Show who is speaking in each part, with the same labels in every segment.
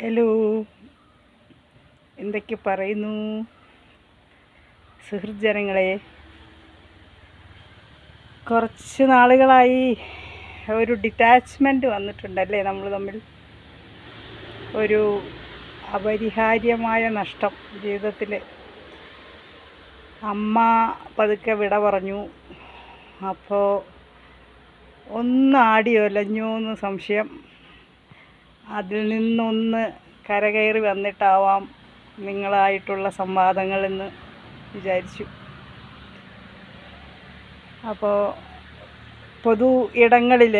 Speaker 1: Hello. എന്തൊക്കെ പറയുന്നു? സുഹൃജനങ്ങളെ കുറച്ച് നാളുകളായി ഒരു ഡിറ്റാച്ച്മെന്റ് വന്നിട്ടുണ്ടല്ലേ നമ്മൾ തമ്മിൽ? ഒരു അപരിഹാര്യമായ നഷ്ടം ജീവിതത്തിൽ അമ്മ പതുക്കെ വിട പറഞ്ഞു. അപ്പോൾ ഒന്ന് എന്ന് സംശയം. അതിൽ നിന്നൊന്ന് കരകയറി വന്നിട്ടാവാം നിങ്ങളായിട്ടുള്ള സംവാദങ്ങളെന്ന് വിചാരിച്ചു. അപ്പോൾ പൊതു ഇടങ്ങളിൽ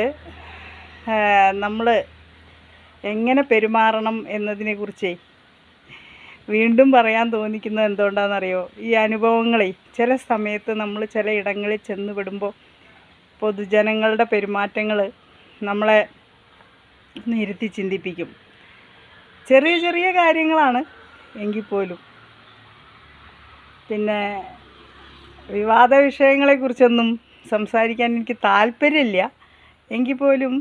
Speaker 1: നമ്മൾ എങ്ങനെ പെരുമാറണം എന്നതിനെക്കുറിച്ചേ വീണ്ടും പറയാൻ തോന്നിക്കുന്നത് എന്തുകൊണ്ടാണെന്നറിയോ? ഈ അനുഭവങ്ങളെ ചില സമയത്ത് നമ്മൾ ചില ഇടങ്ങളിൽ ചെന്ന് വിടുമ്പോൾ പൊതുജനങ്ങളുടെ പെരുമാറ്റങ്ങൾ നമ്മളെ ഒന്ന് ഇരുത്തി ചിന്തിപ്പിക്കും. ചെറിയ ചെറിയ കാര്യങ്ങളാണ് എങ്കിൽ പോലും. പിന്നെ വിവാദ വിഷയങ്ങളെക്കുറിച്ചൊന്നും സംസാരിക്കാൻ എനിക്ക് താല്പര്യമില്ല. എങ്കിൽ പോലും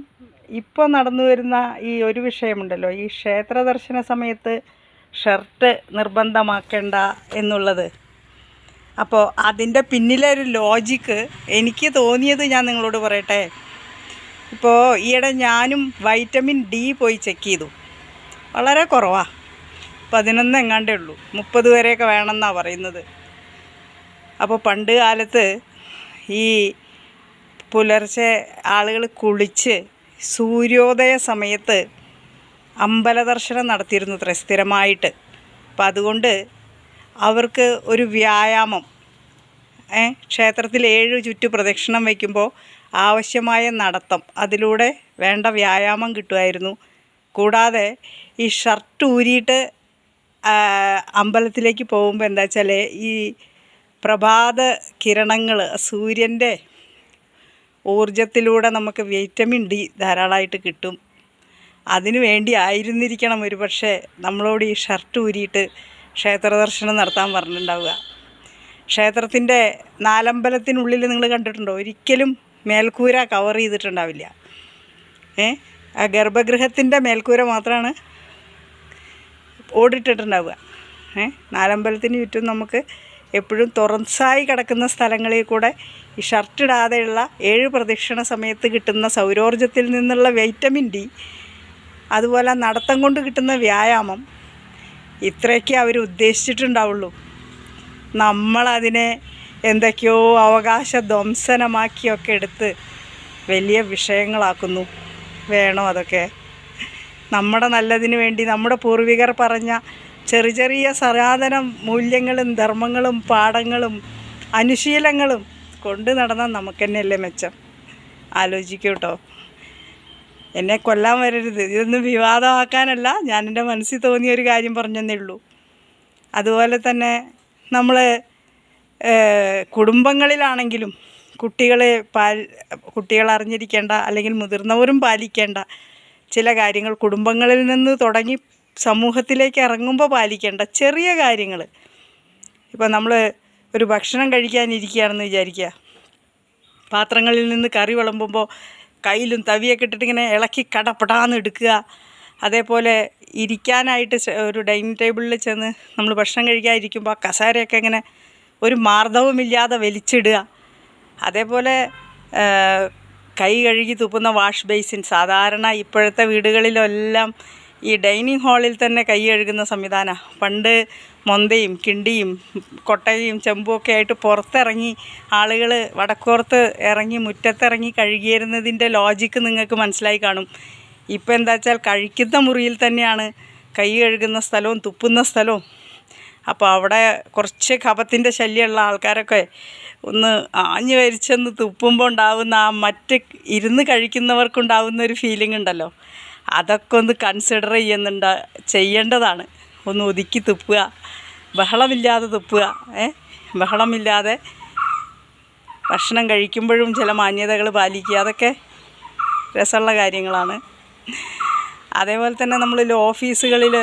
Speaker 1: ഇപ്പോൾ നടന്നു വരുന്ന ഈ ഒരു വിഷയമുണ്ടല്ലോ ഈ ക്ഷേത്ര ദർശന സമയത്ത് ഷർട്ട് നിർബന്ധമാക്കേണ്ട എന്നുള്ളത്. അപ്പോൾ അതിന്റെ പിന്നിലൊരു ലോജിക്ക് എനിക്ക് തോന്നിയത് ഞാൻ നിങ്ങളോട് പറയട്ടെ? ഇപ്പോൾ ഈയിടെ ഞാനും വൈറ്റമിൻ ഡി പോയി ചെക്ക് ചെയ്തു. വളരെ കുറവാ. പതിനൊന്ന് എങ്ങാണ്ടേ ഉള്ളൂ. മുപ്പത് വരെയൊക്കെ വേണമെന്നാണ് പറയുന്നത്. അപ്പോൾ പണ്ട് കാലത്ത് ഈ പുലർച്ചെ ആളുകൾ കുളിച്ച് സൂര്യോദയ സമയത്ത് അമ്പല ദർശനം നടത്തിയിരുന്നു അത്ര സ്ഥിരമായിട്ട്. അപ്പം അതുകൊണ്ട് അവർക്ക് ഒരു വ്യായാമം ക്ഷേത്രത്തിൽ ഏഴ് ചുറ്റു പ്രദക്ഷിണം വയ്ക്കുമ്പോൾ ആവശ്യമായ നടത്തം. അതിലൂടെ വേണ്ട വ്യായാമം കിട്ടുമായിരുന്നു. കൂടാതെ ഈ ഷർട്ട് ഊരിയിട്ട് അമ്പലത്തിലേക്ക് പോകുമ്പോൾ എന്താ വെച്ചാൽ ഈ പ്രഭാത കിരണങ്ങൾ സൂര്യന്റെ ഊർജത്തിലൂടെ നമുക്ക് വൈറ്റമിൻ ഡി ധാരാളമായിട്ട് കിട്ടും. അതിനു വേണ്ടി ആയിരുന്നിരിക്കണം ഒരു പക്ഷേ നമ്മളോട് ഈ ഷർട്ട് ഊരിയിട്ട് ക്ഷേത്ര ദർശനം നടത്താൻ പറഞ്ഞിട്ടുണ്ടാവുക. ക്ഷേത്രത്തിന്റെ നാലമ്പലത്തിനുള്ളിൽ നിങ്ങൾ കണ്ടിട്ടുണ്ടോ? ഒരിക്കലും മേൽക്കൂര കവർ ചെയ്തിട്ടുണ്ടാവില്ല. ഏ? ആ ഗർഭഗൃഹത്തിന്റെ മേൽക്കൂര മാത്രമാണ് ഓടിട്ടിട്ടുണ്ടാവുക. ഏ? നാലമ്പലത്തിന് ചുറ്റും നമുക്ക് എപ്പോഴും തുറസായി കിടക്കുന്ന സ്ഥലങ്ങളിൽ കൂടെ ഈ ഷർട്ടിടാതെയുള്ള ഏഴ് പ്രദക്ഷിണ സമയത്ത് കിട്ടുന്ന സൗരോർജത്തിൽ നിന്നുള്ള വൈറ്റമിൻ ഡി അതുപോലെ നടത്തം കൊണ്ട് കിട്ടുന്ന വ്യായാമം ഇത്രയൊക്കെ അവർ ഉദ്ദേശിച്ചിട്ടുണ്ടാവുള്ളൂ. നമ്മളതിനെ എന്തൊക്കെയോ അവകാശ ധ്വംസനമാക്കിയൊക്കെ എടുത്ത് വലിയ വിഷയങ്ങളാക്കുന്നു. വേണോ അതൊക്കെ? നമ്മുടെ നല്ലതിന് വേണ്ടി നമ്മുടെ പൂർവികർ പറഞ്ഞ ചെറിയ ചെറിയ സനാതന മൂല്യങ്ങളും ധർമ്മങ്ങളും പാഠങ്ങളും അനുശീലങ്ങളും കൊണ്ട് നടന്നാൽ നമുക്ക് തന്നെയല്ലേ മെച്ചം? ആലോചിക്കൂ കേട്ടോ എന്നെ കൊല്ലാൻ വരരുത്. ഇതൊന്നും വിവാദമാക്കാനല്ല. ഞാൻ എന്റെ മനസ്സിൽ തോന്നിയ ഒരു കാര്യം പറഞ്ഞെന്നേ ഉള്ളൂ. അതുപോലെ തന്നെ നമ്മൾ കുടുംബങ്ങളിലാണെങ്കിലും കുട്ടികളെ പാൽ കുട്ടികൾ അറിഞ്ഞിരിക്കേണ്ട അല്ലെങ്കിൽ മുതിർന്നവരും പാലിക്കേണ്ട ചില കാര്യങ്ങൾ കുടുംബങ്ങളിൽ നിന്ന് തുടങ്ങി സമൂഹത്തിലേക്ക് ഇറങ്ങുമ്പോൾ പാലിക്കേണ്ട ചെറിയ കാര്യങ്ങൾ. ഇപ്പോൾ നമ്മൾ ഒരു ഭക്ഷണം കഴിക്കാനിരിക്കുകയാണെന്ന് വിചാരിക്കുക. പാത്രങ്ങളിൽ നിന്ന് കറി വിളമ്പുമ്പോൾ കയ്യിലും തവിയൊക്കെ ഇട്ടിട്ട് ഇങ്ങനെ ഇളക്കി കടപ്പെടാന്ന് എടുക്കുക. അതേപോലെ ഇരിക്കാനായിട്ട് ഒരു ഡൈനിങ് ടേബിളിൽ ചെന്ന് നമ്മൾ ഭക്ഷണം കഴിക്കാതിരിക്കുമ്പോൾ കസേരയൊക്കെ ഇങ്ങനെ ഒരു മാർദ്ദവുമില്ലാതെ വലിച്ചിടുക. അതേപോലെ കൈ കഴുകി തുപ്പുന്ന വാഷ് ബേസിൻ സാധാരണ ഇപ്പോഴത്തെ വീടുകളിലെല്ലാം ഈ ഡൈനിങ് ഹാളിൽ തന്നെ കൈ കഴുകുന്ന സംവിധാനമാണ് പണ്ട് മൊന്തയും കിണ്ടിയും കൊട്ടയും ചെമ്പും ഒക്കെ ആയിട്ട് പുറത്തിറങ്ങി ആളുകൾ വടക്കോർത്ത് ഇറങ്ങി മുറ്റത്തിറങ്ങി കഴുകിയിരുന്നതിന്റെ ലോജിക്ക് നിങ്ങൾക്ക് മനസ്സിലായി കാണും. ഇപ്പം എന്താ വെച്ചാൽ കഴിക്കുന്ന മുറിയിൽ തന്നെയാണ് കൈ കഴുകുന്ന സ്ഥലവും തുപ്പുന്ന സ്ഥലവും അപ്പോൾ അവിടെ കുറച്ച് കപത്തിന്റെ ശല്യമുള്ള ആൾക്കാരൊക്കെ ഒന്ന് ആഞ്ഞു വരിച്ചെന്ന് തുപ്പുമ്പോൾ ഉണ്ടാവുന്ന ആ മറ്റ് ഇരുന്ന് കഴിക്കുന്നവർക്കുണ്ടാവുന്ന ഒരു ഫീലിംഗ് ഉണ്ടല്ലോ. അതൊക്കെ ഒന്ന് കൺസിഡർ ചെയ്യുന്നുണ്ട് ചെയ്യേണ്ടതാണ്. ഒന്ന് ഒതുക്കി തുപ്പുക ബഹളമില്ലാതെ തുപ്പുക ഏ? ബഹളമില്ലാതെ ഭക്ഷണം കഴിക്കുമ്പോഴും ചില മാന്യതകൾ പാലിക്കുക അതൊക്കെ രസമുള്ള കാര്യങ്ങളാണ്. അതേപോലെ തന്നെ നമ്മൾ ഓഫീസുകളിൽ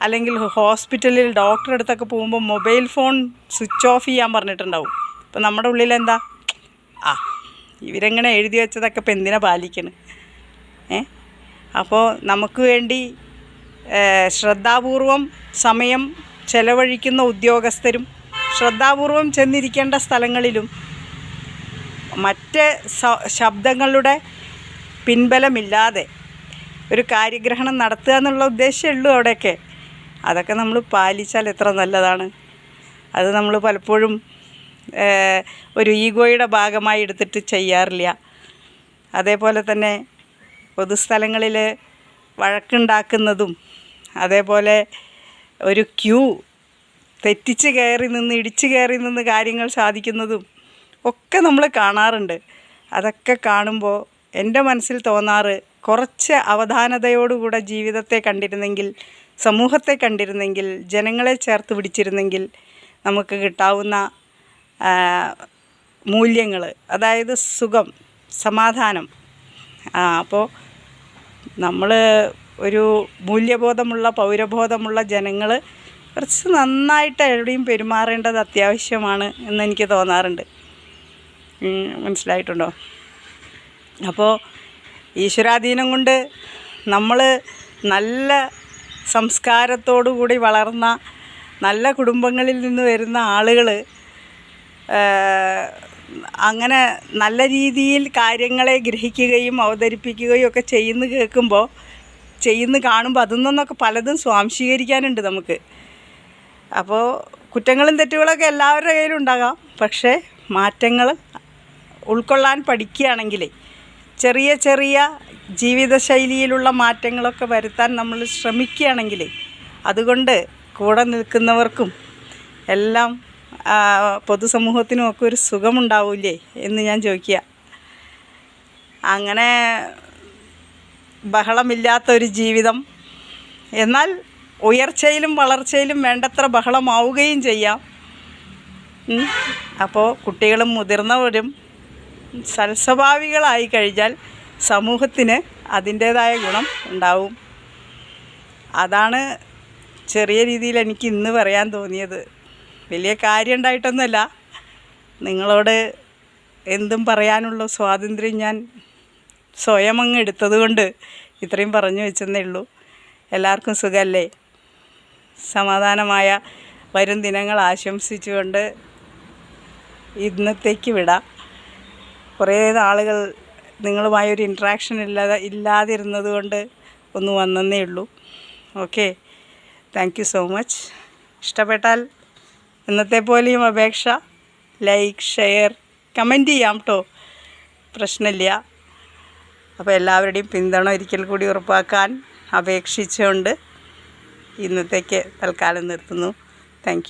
Speaker 1: അല്ലെങ്കിൽ ഹോസ്പിറ്റലിൽ ഡോക്ടറെ അടുത്തൊക്കെ പോകുമ്പോൾ മൊബൈൽ ഫോൺ സ്വിച്ച് ഓഫ് ചെയ്യാൻ പറഞ്ഞിട്ടുണ്ടാവും. അപ്പം നമ്മുടെ ഉള്ളിൽ എന്താ ആ ഇവരെങ്ങനെ എഴുതി വെച്ചതൊക്കെ ഇപ്പം എന്തിനാ പാലിക്കണ്? ഏ? അപ്പോൾ നമുക്ക് വേണ്ടി ശ്രദ്ധാപൂർവം സമയം ചെലവഴിക്കുന്ന ഉദ്യോഗസ്ഥരും ശ്രദ്ധാപൂർവം ചെന്നിരിക്കേണ്ട സ്ഥലങ്ങളിലും മറ്റ് ശബ്ദങ്ങളുടെ പിൻബലമില്ലാതെ ഒരു കാര്യഗ്രഹണം നടത്തുക എന്നുള്ള ഉദ്ദേശമേ ഉള്ളൂ അവിടെയൊക്കെ. അതൊക്കെ നമ്മൾ പാലിച്ചാൽ എത്ര നല്ലതാണ്. അത് നമ്മൾ പലപ്പോഴും ഒരു ഈഗോയുടെ ഭാഗമായി എടുത്തിട്ട് ചെയ്യാറില്ല. അതേപോലെ തന്നെ പൊതുസ്ഥലങ്ങളിൽ വഴക്കുണ്ടാക്കുന്നതും അതേപോലെ ഒരു ക്യൂ തെറ്റിച്ച് കയറി നിന്ന് ഇടിച്ച് കയറി നിന്ന് കാര്യങ്ങൾ സാധിക്കുന്നതും ഒക്കെ നമ്മൾ കാണാറുണ്ട്. അതൊക്കെ കാണുമ്പോൾ എന്റെ മനസ്സിൽ തോന്നാറ് കുറച്ച് അവധാനതയോടുകൂടെ ജീവിതത്തെ കണ്ടിരുന്നെങ്കിൽ സമൂഹത്തെ കണ്ടിരുന്നെങ്കിൽ ജനങ്ങളെ ചേർത്ത് പിടിച്ചിരുന്നെങ്കിൽ നമുക്ക് കിട്ടാവുന്ന മൂല്യങ്ങൾ അതായത് സുഖം സമാധാനം. അപ്പോൾ നമ്മൾ ഒരു മൂല്യബോധമുള്ള പൗരബോധമുള്ള ജനങ്ങൾ കുറച്ച് നന്നായിട്ട് എവിടെയും പെരുമാറേണ്ടത് അത്യാവശ്യമാണ് എന്ന് എനിക്ക് തോന്നാറുണ്ട്. മനസ്സിലായിട്ടുണ്ടോ? അപ്പോൾ ഈശ്വരാധീനം കൊണ്ട് നമ്മൾ നല്ല സംസ്കാരത്തോടു കൂടി വളർന്ന നല്ല കുടുംബങ്ങളിൽ നിന്ന് വരുന്ന ആളുകൾ അങ്ങനെ നല്ല രീതിയിൽ കാര്യങ്ങളെ ഗ്രഹിക്കുകയും അവതരിപ്പിക്കുകയും ഒക്കെ ചെയ്യുന്ന കേൾക്കുമ്പോൾ ചെയ്യുന്ന കാണുമ്പോൾ അതിൽ നിന്നൊക്കെ പലതും സ്വാംശീകരിക്കാനുണ്ട് നമുക്ക്. അപ്പോൾ കുറ്റങ്ങളും തെറ്റുകളൊക്കെ എല്ലാവരുടെ കയ്യിലും ഉണ്ടാകാം. പക്ഷേ മാറ്റങ്ങൾ ഉൾക്കൊള്ളാൻ പഠിക്കുകയാണെങ്കിൽ ചെറിയ ചെറിയ ജീവിതശൈലിയിലുള്ള മാറ്റങ്ങളൊക്കെ വരുത്താൻ നമ്മൾ ശ്രമിക്കുകയാണെങ്കിൽ അതുകൊണ്ട് കൂടെ നിൽക്കുന്നവർക്കും എല്ലാം പൊതുസമൂഹത്തിനുമൊക്കെ ഒരു സുഖമുണ്ടാവില്ലേ എന്ന് ഞാൻ ചോദിക്കുക. അങ്ങനെ ബഹളമില്ലാത്ത ഒരു ജീവിതം. എന്നാൽ ഉയർച്ചയിലും വളർച്ചയിലും വേണ്ടത്ര ബഹളമാവുകയും ചെയ്യാം. അപ്പോൾ കുട്ടികളും മുതിർന്നവരും സൽസ്വഭാവികളായി കഴിഞ്ഞാൽ സമൂഹത്തിന് അതിന്റേതായ ഗുണം ഉണ്ടാവും. അതാണ് ചെറിയ രീതിയിൽ എനിക്ക് ഇന്ന് പറയാൻ തോന്നിയത്. വലിയ കാര്യം ഉണ്ടായിട്ടൊന്നുമല്ല. നിങ്ങളോട് എന്തും പറയാനുള്ള സ്വാതന്ത്ര്യം ഞാൻ സ്വയം അങ്ങ് എടുത്തത് കൊണ്ട് ഇത്രയും പറഞ്ഞു വെച്ചെന്നേ ഉള്ളൂ. എല്ലാവർക്കും സുഖമല്ലേ? സമാധാനമായ വരും ദിനങ്ങൾ ആശംസിച്ചുകൊണ്ട് ഇന്നത്തേക്ക് വിടാം. കുറേ നിങ്ങളുമായി ഒരു ഇൻട്രാക്ഷൻ ഇല്ലാതെ ഇല്ലാതിരുന്നത് കൊണ്ട് ഒന്ന് വന്നേ ഉള്ളൂ. ഓക്കെ താങ്ക് സോ മച്ച് ഇഷ്ടപ്പെട്ടാൽ ഇന്നത്തെ പോലെയും അപേക്ഷ ലൈക്ക് ഷെയർ കമന്റ് ചെയ്യാം കേട്ടോ പ്രശ്നമില്ല. അപ്പോൾ എല്ലാവരുടെയും പിന്തുണ ഒരിക്കൽ കൂടി ഉറപ്പാക്കാൻ അപേക്ഷിച്ചുകൊണ്ട് ഇന്നത്തേക്ക് തൽക്കാലം നിർത്തുന്നു. താങ്ക്